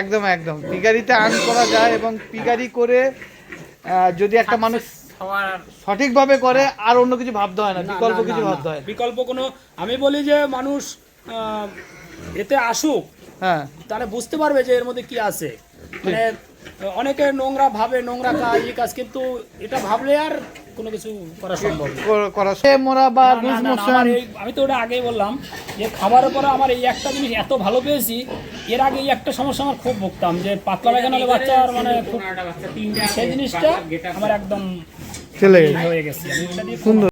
একদম একদম। পিগারিতে আর্ন করা যায় এবং পিগারি করে যদি একটা মানুষ সঠিকভাবে করে আর অন্য কিছু ভাবতে হয় না বিকল্প কিছু ভাবতে হয় বিকল্প কোনো আমি বলি যে মানুষ এতে আসুক হ্যাঁ। তাহলে বুঝতে পারবে যে এর মধ্যে কি আছে। মানে অনেকে নোংরা ভাবে নোংরা কাজ এই কাজ কিন্তু এটা ভাবলে আর কোনো কিছু করা সম্ভব করা মোরা বা আমি তো ওটা আগেই বললাম যে খাবারের পরে আমার এই একটা জিনিস এত ভালো পেয়েছি এর আগে এই একটা সমস্যা আমার খুব ভুগতাম যে পাতলা পায়খানা হলে বাচ্চার মানে খুব সেই জিনিসটা আমার একদম চলে হয়ে গেছে। সুন্দর।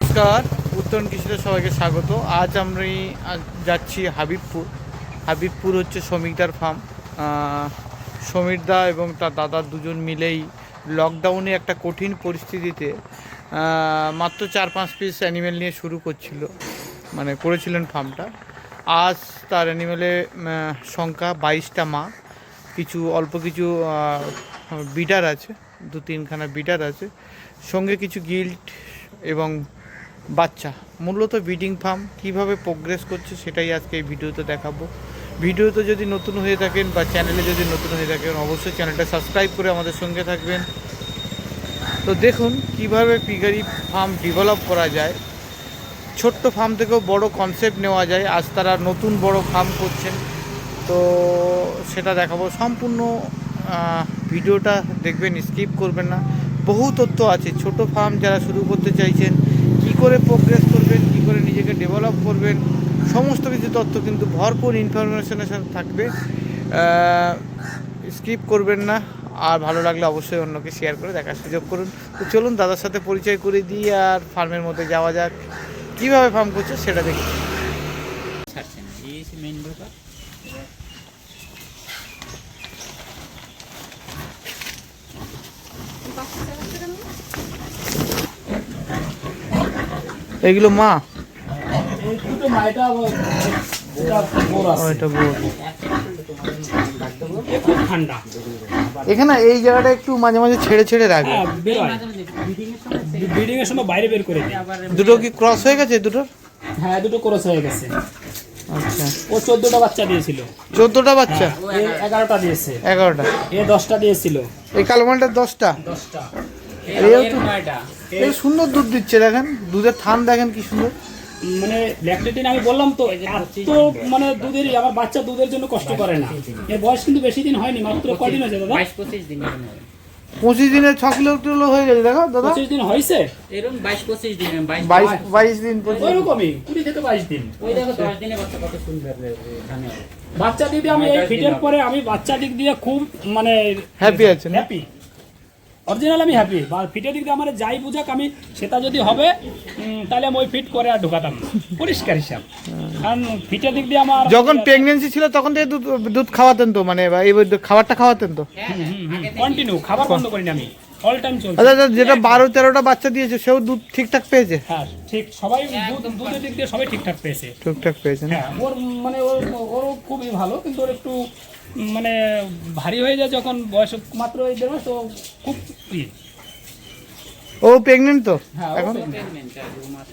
নমস্কার। উত্তরণ কৃষিতে সবাইকে স্বাগত। আজ আমি যাচ্ছি হাবিবপুর। হাবিবপুর হচ্ছে শ্রমিকদার ফার্ম সমীরদা এবং তার দাদা দুজন মিলেই লকডাউনে একটা কঠিন পরিস্থিতিতে মাত্র চার পাঁচ পিস অ্যানিমেল নিয়ে শুরু করছিল মানে করেছিলেন ফার্মটা আজ তার অ্যানিমেলের সংখ্যা বাইশটা মা। কিছু, অল্প কিছু বিডার আছে, দু তিনখানা বিডার আছে। সঙ্গে কিছু গিল্ট এবং বাচ্চা। মূলত ব্রিডিং ফার্ম কীভাবে প্রোগ্রেস করছে সেটাই আজকে এই ভিডিওতে দেখাবো। ভিডিওতে যদি নতুন হয়ে থাকেন বা চ্যানেলে যদি নতুন হয়ে থাকেন, অবশ্যই চ্যানেলটা সাবস্ক্রাইব করে আমাদের সঙ্গে থাকবেন। তো দেখুন, কীভাবে পিগারি ফার্ম ডেভেলপ করা যায়। ছোট্ট ফার্ম থেকেও বড় কনসেপ্ট নেওয়া যায়। আজ তারা নতুন বড় ফার্ম করছেন। তো সেটা দেখাবো। সম্পূর্ণ ভিডিওটা দেখবেন স্কিপ করবেন না। বহু তথ্য আছে। ছোট ফার্ম যারা শুরু করতে চাইছেন করে প্রোগ্রেস করবেন, কি করে নিজেকে ডেভেলপ করবেন, সমস্ত কিছু তথ্য কিন্তু ভরপুর ইনফরমেশনের সাথে থাকবে। স্কিপ করবেন না, আর ভালো লাগলে অবশ্যই অন্যকে শেয়ার করে দেখার সুযোগ করুন। তো চলুন, দাদার সাথে পরিচয় করে দিই আর ফার্মের মধ্যে যাওয়া যাক। কীভাবে ফার্ম করছে সেটা দেখি। ছাড়ছে না, এই মেইন ব্যাপার এগুলো মা এই দুটো মাইটা এটা বড় ও, আছে এটা বড়। এ খুব মা। এখানে এই জায়গাটা একটু মাঝে মাঝে ছেড়ে ছেড়ে রাখবে। হ্যাঁ এর সময় বাইরে বের করে দুটো কি ক্রস হয়ে গেছে দুটো? হ্যাঁ দুটো ক্রস হয়ে গেছে। আচ্ছা। ও চোদ্দটা বাচ্চা দিয়েছিল। চোদ্দোটা বাচ্চা? এগারোটা দিয়েছে। এগারোটা। এ দশটা দিয়েছিল। এই কালো মালটার দশটা? এই সুন্দর দুধ দিচ্ছে দেখেন। দুধের থান দেখেন কি সুন্দর। মানে ল্যাকটেটিন আমি বললাম তো এত মানে দুধেরই আমার বাচ্চা দুধের জন্য কষ্ট করে না। এর বয়স কিন্তু বেশি দিন হয়নি মাত্র কদিন হয়েছে দাদা? বাইশ পঁচিশ দিন পঁচিশ দিনে ছ কিলো কিলো হয়ে গেছে দেখো দাদা। পঁচিশ দিন হয়েছে? এরকম বাইশ পঁচিশ দিন। বাইশ বাইশ দিন ওইরকমই কুড়ি থেকে বাইশ দিন। ওই দেখো দশ দিনে বাচ্চা কত সুন্দর বাচ্চা দিক দিয়ে আমি এই ফিটের পরে আমি বাচ্চা দিক দিয়ে খুব মানে আছেন, না? হ্যাপি অরিজিনাল আমি হ্যাপি বা ফিটের দিক দিয়ে আমার যাই বুঝাক আমি সেটা যদি হবে তাহলে আমি ওই ফিট করে আর ঢোকাতাম পরিষ্কার হিসাব। কারণ ফিটের দিক দিয়ে আমার যখন প্রেগনেন্সি ছিল তখন থেকে দুধ দুধ খাওয়াতেন তো মানে এই খাবারটা খাওয়াতেন তো? কন্টিনিউ খাবার বন্ধ করিনি আমি। অল টাইম চলছে। আচ্ছা আচ্ছা, যেটা বারো তেরোটা বাচ্চা দিয়েছে সেও দুধ ঠিকঠাক পেয়েছে? হ্যাঁ ঠিক সবাই দুধ দুধের দিক দিয়ে সবাই ঠিকঠাক পেয়েছে। ঠিকঠাক পেয়েছে হ্যাঁ ওর মানে ওর ওরও খুবই ভালো কিন্তু ওর একটু মানে ভারী হয়ে যায় যখন বয়স মাত্র এই দেড় মাস তো খুব ইয়ে। ও প্রেগনেন্ট তো? হ্যাঁ এখন।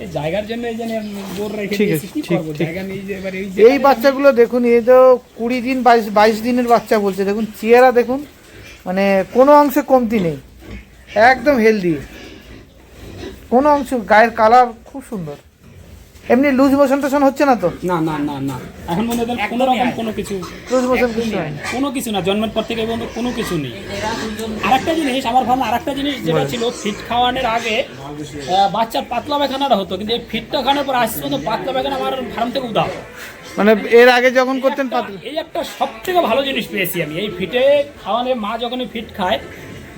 এই জায়গার জন্য এই জন্য বোর রেখে ঠিক দিয়েছি আছে, ঠিক, জায়গা নেই যে এবার এই যে এই বাচ্চাগুলো দেখুন এই তো কুড়ি দিন বাইশ বাইশ দিনের বাচ্চা বলছে। দেখুন চেহারা দেখুন মানে কোনো অংশে কমতি নেই। একদম হেলদি কোনো অংশ গায়ের কালার খুব সুন্দর। এমনি লুজ মোশন টোশন হচ্ছে না তো? না না না না। এখন মনে হয় কোনো রকম কোনো কিছু লুজ মোশন কিছু হয়নি। কোনো কিছু না জন্মের পর থেকে পর্যন্ত কোনো কিছু নেই। আরেকটা জিনিস আমার ভাবনা আরেকটা জিনিস যেটা ছিল ফিট খাওয়ানোর আগে বাচ্চার পাতলা পায়খানাটা হতো কিন্তু এই ফিটটা খাওয়ানোর পর আসছে তো পাতলা পায়খানা আমার ফার্ম থেকে উদাও মানে এর আগে যখন করতেন পাতলা? এই একটা সব থেকে ভালো জিনিস পেয়েছি আমি এই ফিটে খাওয়ালে মা যখনই ফিট খায়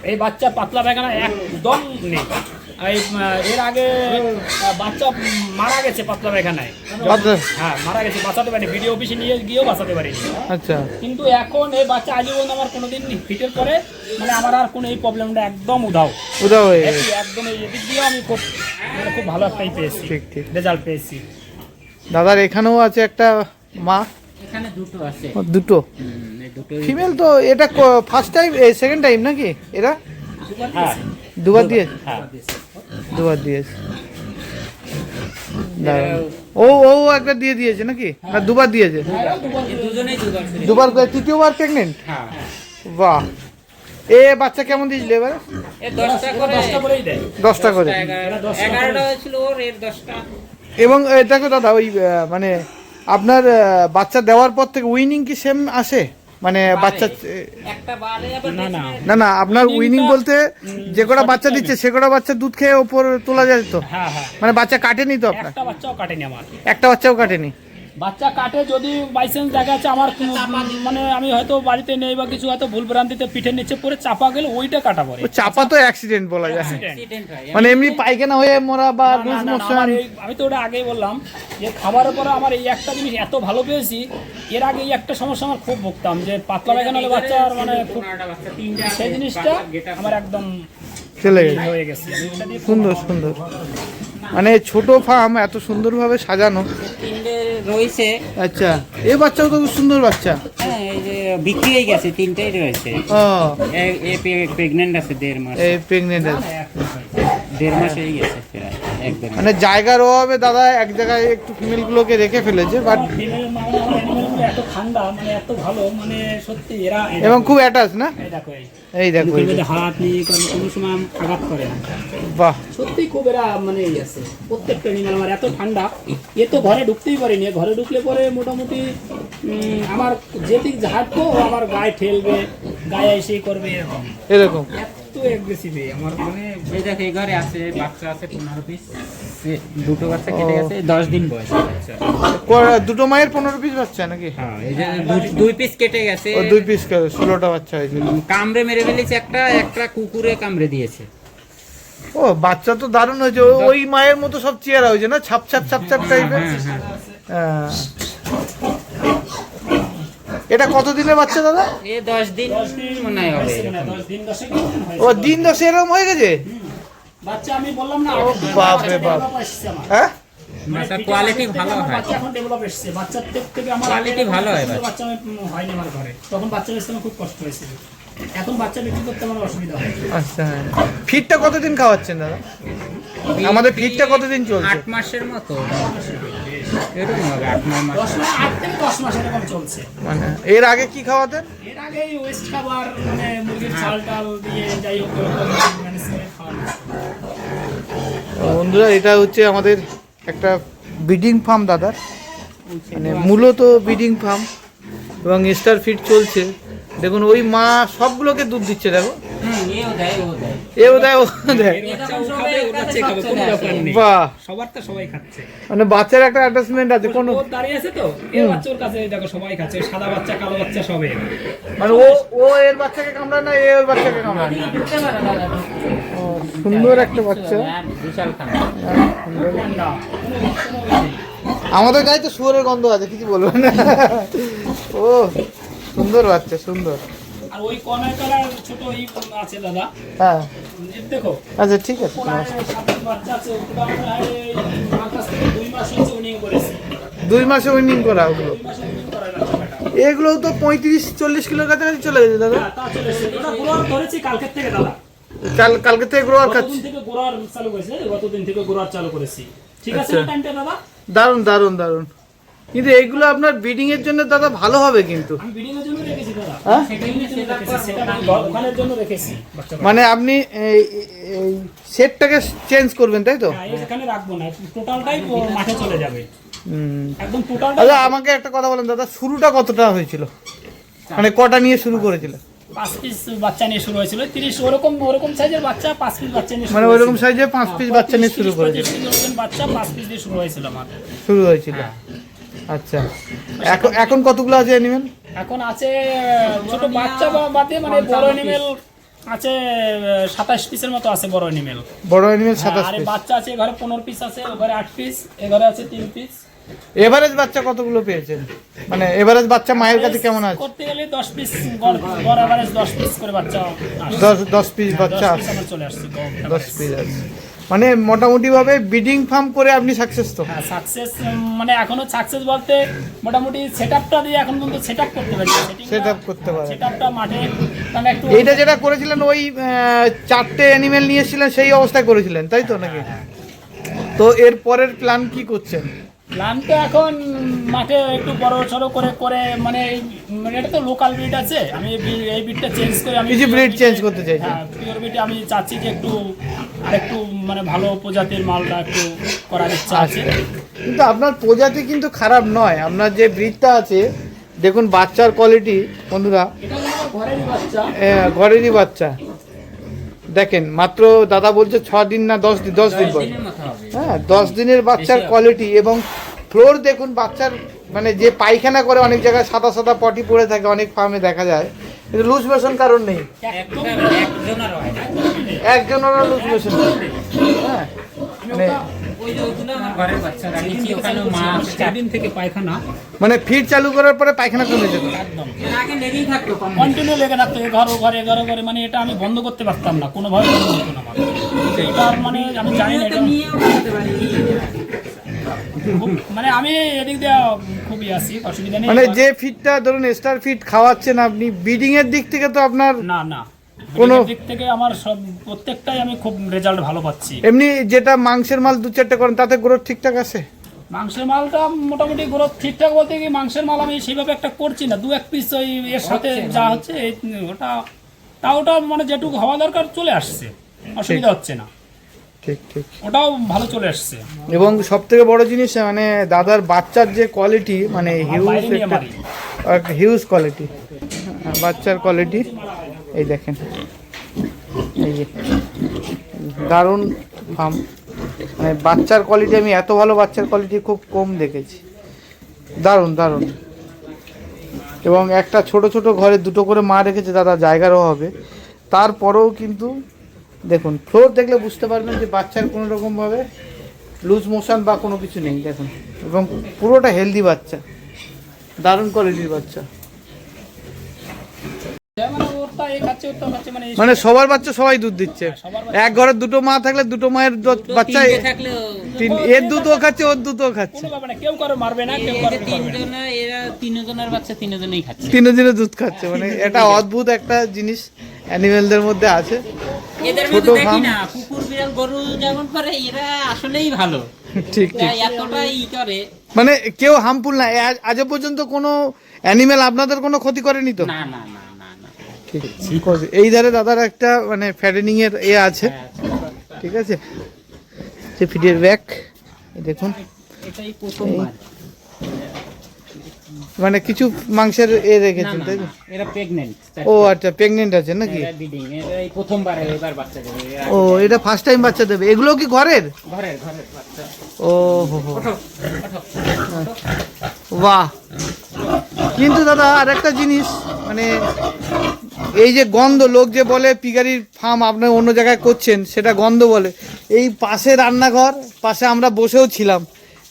এই বাচ্চা পাতলা পায়খানা একদম নেই। এর আগে বাচ্চা মারা গেছে পাতলা পায়খানায়। হ্যাঁ মারা গেছে বাঁচাতে পারিনি ভিডিও অফিসে নিয়ে গিয়েও বাঁচাতে পারিনি। আচ্ছা। কিন্তু এখন এই বাচ্চা আজীবন আমার কোনোদিন ফিটের পরে মানে আমার আর কোনো এই প্রবলেমটা একদম উধাও। হয়ে গেছে। একদম এই এদিক দিয়েও আমি খুব মানে খুব ভালো একটাই পেয়েছি ঠিক ঠিক। রেজাল্ট পেয়েছি। দাদার এখানেও আছে একটা মা? এখানে দুটো আছে। দুটো? দুটো ফিমেল তো এটা ফার্স্ট টাইম সেকেন্ড টাইম নাকি এরা? হ্যাঁ। দুবার দিয়েছে? হ্যাঁ। দুবার দিয়েছে। ও ও একবার দিয়ে দিয়েছে নাকি? না দুবার দিয়েছে? দুবার এই দুজনেই দুবার করে তৃতীয়বার প্রেগনেন্ট হ্যাঁ বাহ। এ বাচ্চা কেমন দিয়েছিল এবার? দশটা করে এবং দেখো দাদা ওই মানে আপনার বাচ্চা দেওয়ার পর থেকে উইনিং কি সেম আসে? মানে বাচ্চা একটা বারে আবার না, না। না না আপনার উইনিং বলতে যে কটা বাচ্চা দিচ্ছে সে কটা বাচ্চা দুধ খেয়ে ওপর তোলা যায় তো? হ্যাঁ হ্যাঁ। মানে বাচ্চা কাটেনি তো আপনার? একটা বাচ্চাও কাটেনি আমার। একটা বাচ্চাও কাটেনি? বাচ্চা কাটে যদি বাইচান্স দেখা যাচ্ছে আমার মানে আমি হয়তো বাড়িতে নেই বা কিছু হয়তো ভুল ভ্রান্তিতে পিঠের নিচে পড়ে চাপা গেলে ওইটা কাটা পড়ে। চাপা তো অ্যাক্সিডেন্ট বলা যায়। হয়। মানে এমনি পায়খানা হয়ে মরা বা আমি তো ওটা আগেই বললাম যে খাবারের পরে আমার এই একটা জিনিস এত ভালো পেয়েছি এর আগে এই একটা সমস্যা আমার খুব ভুগতাম যে পাতলা পায়খানা হলে মানে খুব বাচ্চা, তিনটা সেই জিনিসটা আমার একদম চলে গেছে। হয়ে খুব সুন্দর সুন্দর। মানে ছোট ফার্ম এত সুন্দরভাবে সাজানো। তিনটে রয়েছে। আচ্ছা এই বাচ্চাও তো সুন্দর বাচ্চা। হ্যাঁ এই যে বিক্রি হয়ে গেছে তিনটেই রয়েছে। ও। এ- এ আছে দেড় মাস। এই প্রেগনেন্ট দেড় মাস হয়ে গেছে প্রায়। মানে জায়গার অভাবে দাদা এক জায়গায় একটু ফিমেলগুলোকে রেখে ফেলেছে বাট মানে আমার অ্যানিমেলগুলো এত ঠান্ডা মানে এত ভালো মানে সত্যি এরা এবং খুব অ্যাটাচ না এই দেখো। হাত নিয়ে কোনো কোনো সময় আঘাত করে না। বাহ। সত্যি খুব এরা মানে এই আছে প্রত্যেকটা অ্যানিমেল আমার এত ঠান্ডা এ তো ঘরে ঢুকতেই পারিনি ঘরে ঢুকলে পরে মোটামুটি আমার যেদিক হাঁটবো আমার গায়ে ঠেলবে গায়ে এসে করবে এরকম। এরকম। আমার মানে এই দেখো এই ঘরে আছে বাচ্চা আছে পনেরো পিস দুটো বাচ্চা কেটে গেছে দশ দিন বয়স। বাচ্চা দুটো মায়ের পনেরো পিস বাচ্চা নাকি? হ্যাঁ এই যে দুই পিস কেটে গেছে। ও দুই পিস করে ষোলোটা বাচ্চা হয়েছিল উম, কামড়ে মেরে ফেলেছে একটা একটা কুকুরে কামড়ে দিয়েছে। ও বাচ্চা তো দারুণ হয়েছে। ওই মায়ের মতো সব চেয়ারা হয়েছে না? ছাপ ছাপ ছাপ ছাপ টাইপের হ্যাঁ। এটা কত দিনের বাচ্চা দাদা? এ দশ দিন মনে হয় হবে হয়েছে না, এরকম। দশ দিন দশেক ও দিন দশ এরকম হয়ে গেছে? বাচ্চা আমি বললাম না ও বাপ রে বাপ। develop আসছে আমার। হ্যাঁ? কোয়ালিটি ভালো হয়। বাচ্চা এখন ডেভেলপ এসছে। বাচ্চার থেকে থেকে আমার Quality ভালো হয় বাচ্চা। বাচ্চা আমি উম, হয়নি আমার ঘরে। তখন বাচ্চা বেচতে খুব কষ্ট হয়েছিল। এখন বাচ্চা বিক্রি করতে আমার অসুবিধা হয়। আচ্ছা হ্যাঁ। ফিটটা কতদিন খাওয়াচ্ছেন দাদা? আমাদের ফিটটা কতদিন চলছে? আট মাসের মতো। এরকম হবে আট নয় মাস আট থেকে দশ মাস এরকম চলছে। মানে এর আগে কি খাওয়াতেন এর আগে ওয়েস্ট খাবার মানে মুরগির চাল টাল দিয়ে যাই হোক তো বন্ধুরা এটা হচ্ছে আমাদের একটা ব্রিডিং ফার্ম দাদার। মানে মূলত ব্রিডিং ফার্ম এবং স্টার ফিট চলছে। দেখুন ওই মা সবগুলোকে দুধ দিচ্ছে দেখো। এও দেয় ও দেয়। বাহ। সবার তো সবাই খাচ্ছে। মানে বাচ্চার একটা অ্যাটাচমেন্ট আছে কোনো ও দাঁড়িয়ে আছে তো? এর বাচ্চা কাছে দেখো সবাই খাচ্ছে সাদা বাচ্চা কালো বাচ্চা সবে। মানে ও ও এর বাচ্চাকে কামড়ায় না এ ওর বাচ্চাকে কামড়ায় সুন্দর একটা বাচ্চা। আমাদের গায়ে তো শুয়োরের গন্ধ আছে কিছু বলব না। ও সুন্দর বাচ্চা সুন্দর। আর ওই কনায় কালার ছোট ই আছে দাদা। হ্যাঁ। দেখো আচ্ছা ঠিক আছে। বাচ্চা ওটা থেকে দুই মাস উইনিং করেছি। দুই মাসে উইনিং করা ওগুলো? এগুলো তো পঁয়ত্রিশ চল্লিশ কিলোর কাছাকাছি চলে গেছে দাদা। হ্যাঁ, তা চলে এসেছে। ওটা গ্রোয়ার ধরেছি কালকের থেকে দাদা। কাল কালকে থেকে গ্রোয়ার খাচ্ছি। গতদিন থেকে গ্রোয়ার চালু করেছে গতদিন থেকে গ্রোয়ার চালু করেছি। ঠিক আছে আচ্ছা। টাইমটা দাদা? দারুণ দারুণ দারুণ। কিন্তু এইগুলো আপনার ব্রিডিং এর জন্য দাদা ভালো হবে কিন্তু দাদা হ্যাঁ মানে আপনি সেটটাকে চেঞ্জ করবেন তাই তো হ্যাঁ, এখানে রাখব না টোটালটাই মাঠে চলে যাবে একদম টোটালটা আচ্ছা আমাকে একটা কথা বলেন দাদা শুরুটা কতটা হয়েছিল মানে কটা নিয়ে শুরু করেছিল পাঁচ পিস বাচ্চা নিয়ে শুরু হয়েছিল তিরিশ ওরকম ওরকম সাইজের বাচ্চা পাঁচ পিস বাচ্চা নিয়ে মানে সাইজে পাঁচ পিস বাচ্চা নিয়ে শুরু করেছিল পঁয়ত্রিশ পিস ওরকম বাচ্চা পাঁচ পিস দিয়ে শুরু হয়েছিল শুরু হয়েছিল আচ্ছা। এখন এখন কতগুলো আছে অ্যানিমেল এখন আছে ছোট বাচ্চা বা বাদে মানে বড় এনিমেল আছে সাতাশ পিসের মতো আছে বড় এনিমেল বড় অ্যানিমেল সাতাশ আরে বাচ্চা আছে এঘরে পনেরো পিস আছে ওঘরে আট পিস এঘরে আছে তিন পিস এভারেজ বাচ্চা কতগুলো পেয়েছেন মানে এভারেজ বাচ্চা মায়ের কাছে কেমন আছে? করতে গেলে দশ পিস গড় এভারেজ দশ পিস করে বাচ্চা। দশ দশ পিস বাচ্চা দশ আছে। পিস আমার চলে আসছে গড় দশ পিস আছে। মানে মোটামুটিভাবে ব্রিডিং ফার্ম করে আপনি সাকসেস তো। হ্যাঁ সাকসেস মানে এখনও সাকসেস বলতে মোটামুটি সেটআপটা দিয়ে এখন পর্যন্ত সেটআপ করতে পারি সেটআপ করতে পারি সেটআপটা মাঠে মানে একটু এইটা যেটা করেছিলেন ওই চারটে অ্যানিমেল নিয়ে এসেছিলেন সেই অবস্থায় করেছিলেন তাই তো নাকি? তো এর পরের প্ল্যান কি করছেন? প্ল্যান তো এখন মাঠে একটু বড় সড়ো করে করে মানে মানে এটা তো লোকাল ব্রিড আছে। আমি এই এই ব্রিডটা চেঞ্জ করে আমি কিছু ব্রিড চেঞ্জ করতে চাই হ্যাঁ পিওর ব্রিডে আমি চাচ্ছি যে একটু আরেকটু মানে ভালো প্রজাতির মালটা একটু করার ইচ্ছা আছে। কিন্তু আপনার প্রজাতি কিন্তু খারাপ নয়। আপনার যে ব্রিডটা আছে দেখুন বাচ্চার কোয়ালিটি বন্ধুরা। এটা ঘরেরই বাচ্চা। আহ, ঘরেরই বাচ্চা। দেখেন মাত্র দাদা বলছে ছ দিন না দশ দিন দশ দিন পর হ্যাঁ দশ দিনের বাচ্চার কোয়ালিটি এবং ফ্লোর দেখুন বাচ্চার মানে যে পায়খানা করে অনেক জায়গায় সাদা সাদা পটি পড়ে থাকে অনেক ফার্মে দেখা যায়। কিন্তু লুজ মোশন কারণ নেই। একজনের একজনেরও লুজ মোশন হ্যাঁ মানে মানে ফিট চালু করার পরে পায়খানা কমে যেত কন্টিনিউ লেগে থাকতো ঘর ও ঘরে ঘর ঘরে মানে এটা আমি বন্ধ করতে পারতাম না কোনোভাবে বন্ধ হতো না আমার মানে আমি জানি না এটা মানে আমি এদিক দিয়ে খুবই আসি অসুবিধা নেই। মানে যে ফিটটা ধরুন স্টার ফিট খাওয়াচ্ছেন আপনি ব্রিডিং এর দিক থেকে তো আপনার না না। কোনো- দিক থেকে আমার সব প্রত্যেকটাই আমি খুব রেজাল্ট ভালো পাচ্ছি। এমনি যেটা মাংসের মাল দু চারটে করেন তাতে গ্রোথ ঠিকঠাক আছে? মাংসের মালটা মোটামুটি গ্রোথ ঠিকঠাক বলতে কি মাংসের মাল আমি সেইভাবে একটা করছি না। দু এক পিস ওই এর সাথে যা হচ্ছে ওটা তা ওটা মানে যেটুকু হওয়া দরকার চলে আসছে। অসুবিধা হচ্ছে না। ঠিক ঠিক। ওটাও ভালো চলে আসছে। এবং সব থেকে বড় জিনিস মানে দাদার বাচ্চার যে কোয়ালিটি মানে হিউজ একটা হিউজ কোয়ালিটি বাচ্চার কোয়ালিটি এই দেখেন। এই যে, দারুণ ফার্ম মানে বাচ্চার কোয়ালিটি আমি এত ভালো বাচ্চার কোয়ালিটি খুব কম দেখেছি। দারুণ দারুণ। এবং একটা ছোট ছোট ঘরে দুটো করে মা রেখেছে, দাদা জায়গারও হবে। তারপরেও কিন্তু, দেখুন ফ্লোর দেখলে বুঝতে পারবেন যে বাচ্চার কোনো রকমভাবে লুজ মোশন বা কোনো কিছু নেই, দেখুন। এবং পুরোটা হেলদি বাচ্চা। দারুণ কোয়ালিটির বাচ্চা। মানে মানে মানে সবার বাচ্চা সবাই দুধ দিচ্ছে। এক ঘরে দুটো মা থাকলে দুটো মায়ের বাচ্চা তিন এর দুধও খাচ্ছে ওর দুধও খাচ্ছে। কোনো ব্যাপার না কেউ কারও মারবে না কেউ কারও মারবে না। তিনজনের এরা তিনজনের বাচ্চা তিনজনেই খাচ্ছে। তিনও দিনে দুধ খাচ্ছে মানে এটা অদ্ভুত একটা জিনিস অ্যানিমেলদের মধ্যে আছে। এদের মধ্যে দেখি না কুকুর বিড়াল গরু যেমন করে এরা আসলেই ভালো। ঠিক করে। মানে কেউ হার্মফুল না। আজ পর্যন্ত কোনো অ্যানিমেল আপনাদের কোনো ক্ষতি করেনি তো? না না না। ঠিক এই ধারে দাদার একটা মানে ফ্যাটেনিং এর এ আছে। ঠিক আছে? যে ফিডের ব্যাগ দেখুন। মানে কিছু মাংসের এ রেখেছেন তাই না, এরা প্রেগনেন্ট ও আচ্ছা প্রেগনেন্ট আছে নাকি? এরা ব্রিডিং এরা এই প্রথমবার এবার বাচ্চা দেবে। ও এটা ফার্স্ট টাইম বাচ্চা দেবে। এগুলো কি ঘরের? ঘরের ঘরের বাচ্চা। ও হো হো। বাহ। কিন্তু দাদা আর একটা জিনিস মানে এই যে গন্ধ লোক যে বলে পিগারির ফার্ম আপনি অন্য জায়গায় করছেন সেটা গন্ধ বলে। এই পাশে রান্নাঘর পাশে আমরা বসেও ছিলাম।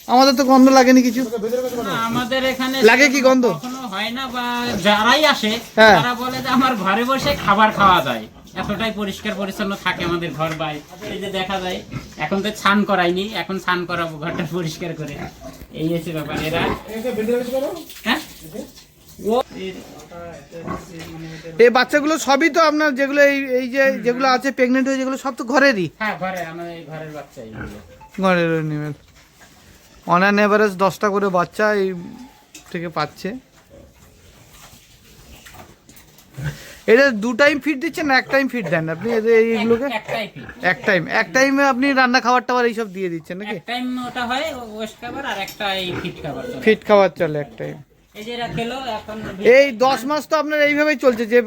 আমাদের তো গন্ধ লাগেনি কিছু? আমাদের এখানে লাগে কি গন্ধ? হয় না বা যারাই আসে হ্যাঁ। তারা বলে যে আমার ঘরে বসে খাবার খাওয়া যায়। এতটাই পরিষ্কার পরিচ্ছন্ন থাকে আমাদের ঘর বাই এই যে দেখা যায় এখন তো স্নান করাইনি এখন স্নান করাবো ঘরটা পরিষ্কার করে। এই হচ্ছে ব্যাপার। এরা হ্যাঁ? এই বাচ্চাগুলো সবই তো আপনার যেগুলো এই এই যে যেগুলো আছে প্রেগনেন্ট হয়ে যেগুলো সব তো ঘরেরই? হ্যাঁ ঘরে আমাদের এই ঘরের বাচ্চা ঘরের অন অ্যান এভারেজ দশটা করে বাচ্চা এই থেকে পাচ্ছে। এটা দু টাইম ফিড দিচ্ছেন না এক টাইম ফিড দেন? আপনি এইগুলোকে? এক টাইম এক টাইমে আপনি রান্না খাবার টাবার এইসব দিয়ে দিচ্ছেন নাকি? টাইম ওটা হয় ওয়েস্ট খাবার আর একটা এই ফিট খাবার চলে। ফিট খাবার চলে এক টাইম এই দশ মাস তো আপনার এইভাবেই চলছে যে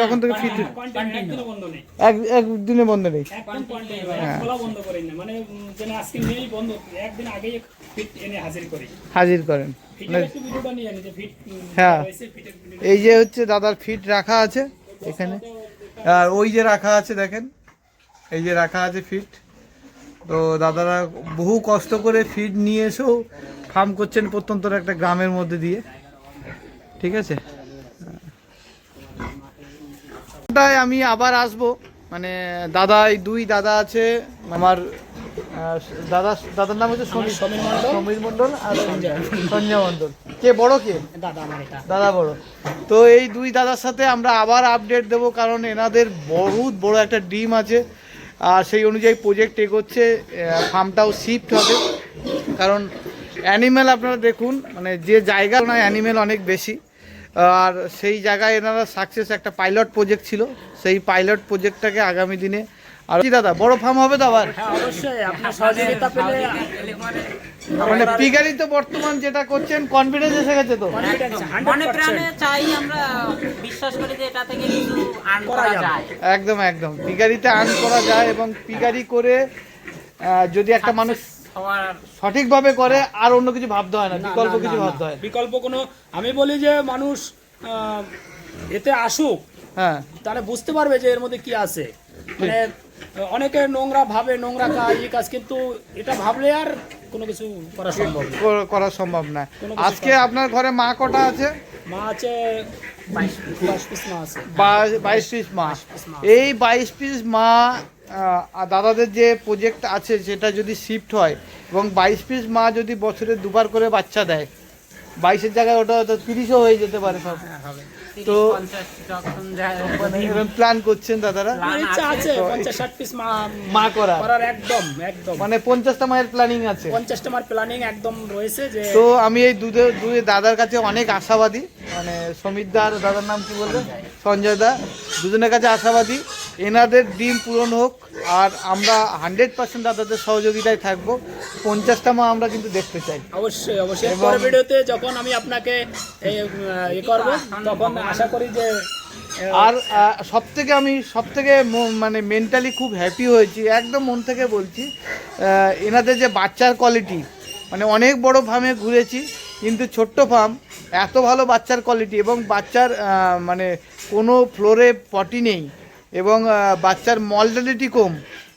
যখন থেকে ফিট কন্টিনিউ একদিনও বন্ধ নেই। এক একদিনে বন্ধ নেই। একদম কন্টিনিউ খোলা বন্ধ করি না। মানে উম, যেন আজকে নেই বন্ধ। একদিন আগেই ফিট এনে হাজির করেন। ফিট উম, হ্যাঁ। এই যে হচ্ছে দাদার ফিট রাখা আছে এখানে। আর ওই যে রাখা আছে দেখেন এই যে রাখা আছে ফিট। তো দাদারা বহু কষ্ট করে ফিড নিয়ে এসেও ফার্ম করছেন প্রত্যন্ত একটা গ্রামের মধ্যে দিয়ে। ঠিক আছে? ওটাই আমি আবার আসব। মানে দাদা এই দুই দাদা আছে আমার দাদা দাদার নাম হচ্ছে সমীর। মণ্ডল। আর সঞ্জয় মণ্ডল। কে বড় কে? দাদা আমার এটা। দাদা বড়। তো এই দুই দাদার সাথে আমরা আবার আপডেট দেব কারণ এনাদের বহুত বড় একটা ডিম আছে। আর সেই অনুযায়ী প্রজেক্ট এগোচ্ছে ফার্মটাও শিফট হবে। কারণ অ্যানিমেল আপনারা দেখুন মানে যে জায়গা না অ্যানিমেল অনেক বেশি। আর সেই জায়গায় এনারা সাকসেস একটা পাইলট প্রজেক্ট ছিল। সেই পাইলট প্রজেক্টটাকে আগামী দিনে আর কি দাদা বড় ফার্ম হবে তো আবার? হ্যাঁ আপনার সহযোগিতা মানে পিগারি তো বর্তমান যেটা করছেন কনফিডেন্স এসে গেছে তো? কনফিডেন্স মনে হান্ড্রেড প্রাণে চাই আমরা বিশ্বাস করি যে এটা থেকে কিছু আর্ন করা করা যাবে। যায়। একদম একদম। পিগারিতে আর্ন করা যায় এবং পিগারি করে যদি একটা মানুষ সঠিকভাবে করে আর অন্য কিছু ভাবতে হয় না বিকল্প কিছু ভাবতে হয়। বিকল্প কোনো আমি বলি যে মানুষ এতে আসুক হ্যাঁ। তাহলে বুঝতে পারবে যে এর মধ্যে কি আছে। মানে অনেকে নোংরা ভাবে নোংরা কাজ এই কাজ কিন্তু এটা ভাবলে আর কোনো কিছু করা সম্ভব করা সম্ভব না। আজকে আপনার ঘরে মা কটা আছে? মা আছে বাইশ পিস মা। এই বাইশ পিস মা দাদাদের যে প্রজেক্ট আছে সেটা যদি শিফট হয় এবং বাইশ পিস মা যদি বছরে দুবার করে বাচ্চা দেয় বাইশের জায়গায় ওটা হয়তো তিরিশও হয়ে যেতে পারে সব। তো প্ল্যান করছেন দাদারা? আছে পিস মা করা করার। একদম একদম। মানে পঞ্চাশটা মায়ের প্ল্যানিং আছে। পঞ্চাশটা আমার প্ল্যানিং একদম রয়েছে যে তো আমি এই দুধে দুই দাদার কাছে অনেক আশাবাদী মানে সমীর দা আর দাদার নাম কি বলবেন সঞ্জয় দা দুজনের কাছে আশাবাদী। এনাদের ডিম পূরণ হোক আর আমরা হান্ড্রেড পার্সেন্ট দাদাদের সহযোগিতায় থাকব। পঞ্চাশটা মা আমরা কিন্তু দেখতে চাই। অবশ্যই অবশ্যই। ভিডিওতে যখন আমি আপনাকে এ করব তখন আশা করি যে আর সব থেকে আমি সব থেকে মানে মেন্টালি খুব হ্যাপি হয়েছি, একদম মন থেকে বলছি এনাদের যে বাচ্চার কোয়ালিটি মানে অনেক বড় ফার্মে ঘুরেছি, কিন্তু ছোট্ট ফার্ম এত ভালো বাচ্চার কোয়ালিটি এবং বাচ্চার মানে কোনো ফ্লোরে পটি নেই এবং বাচ্চার মর্টালিটি কম,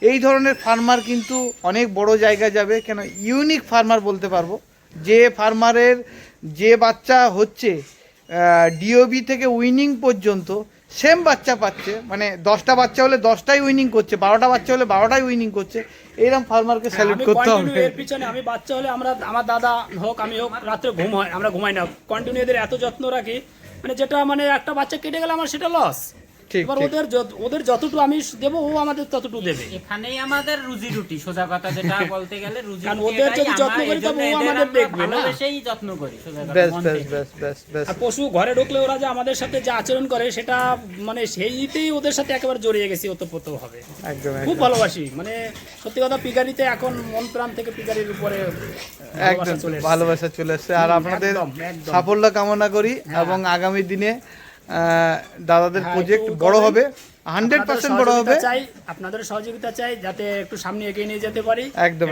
এই ধরনের ফার্মার কিন্তু অনেক বড় জায়গায় যাবে, কেন ইউনিক ফার্মার বলতে পারব, যে ফার্মারের যে বাচ্চা হচ্ছে ডিওবি থেকে উইনিং পর্যন্ত সেম বাচ্চা পাচ্ছে মানে দশটা বাচ্চা হলে দশটাই উইনিং করছে বারোটা বাচ্চা হলে বারোটাই উইনিং করছে এরকম ফার্মারকে স্যালুট করতে হবে। এর পিছনে আমি বাচ্চা হলে আমরা আমার দাদা হোক আমি হোক রাত্রে ঘুম হয় আমরা ঘুমাই না। কন্টিনিউ এদের এত যত্ন রাখি মানে যেটা মানে একটা বাচ্চা কেটে গেলে আমার সেটা লস এবার ওদের ওদের যতটুকু আমি দেবো ও আমাদের ততটুকু দেবে এখানেই আমাদের রুজি রুটি সোজা কথা যেটা বলতে গেলে রুজি রুটি ওদের যদি যত্ন করি তবে ও আমাদের দেখবে না। ভালোবেসেই যত্ন করি সোজা কথা, বেশ বেশ বেশ বেশ বেশ আর পশু ঘরে ঢুকলে ওরা যে আমাদের সাথে যে আচরণ করে সেটা মানে সেইতেই ওদের সাথে একেবারে জড়িয়ে গেছি ওতপ্রোত হবে একদম খুব ভালোবাসি মানে সত্যি কথা পিকারিতে এখন মন প্রাণ থেকে পিকারির উপরে ভালোবাসা একদম চলে এসেছে। ভালোবাসা চলে এসছে আর আপনাদের। হ্যাঁ। সাফল্য কামনা করি এবং আগামী দিনে দাদাদের হ্যাঁ, প্রজেক্ট বড় হবে হান্ড্রেড পার্সেন্ট বড় হবে। চাই আপনাদের সহযোগিতা চাই যাতে একটু সামনে এগিয়ে নিয়ে যেতে পারি। একদম,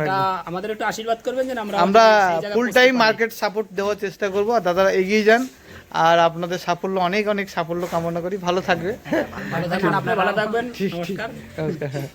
আমাদের একটু আশীর্বাদ করবেন যেন আমরা আমরা ফুল টাইম মার্কেট সাপোর্ট দেওয়ার চেষ্টা করব আর দাদারা এগিয়ে যান আর আপনাদের সাফল্য অনেক অনেক সাফল্য কামনা করি। ভালো থাকবে। ভালো থাকবেন আপনি ভালো থাকবেন। নমস্কার। নমস্কার হ্যাঁ।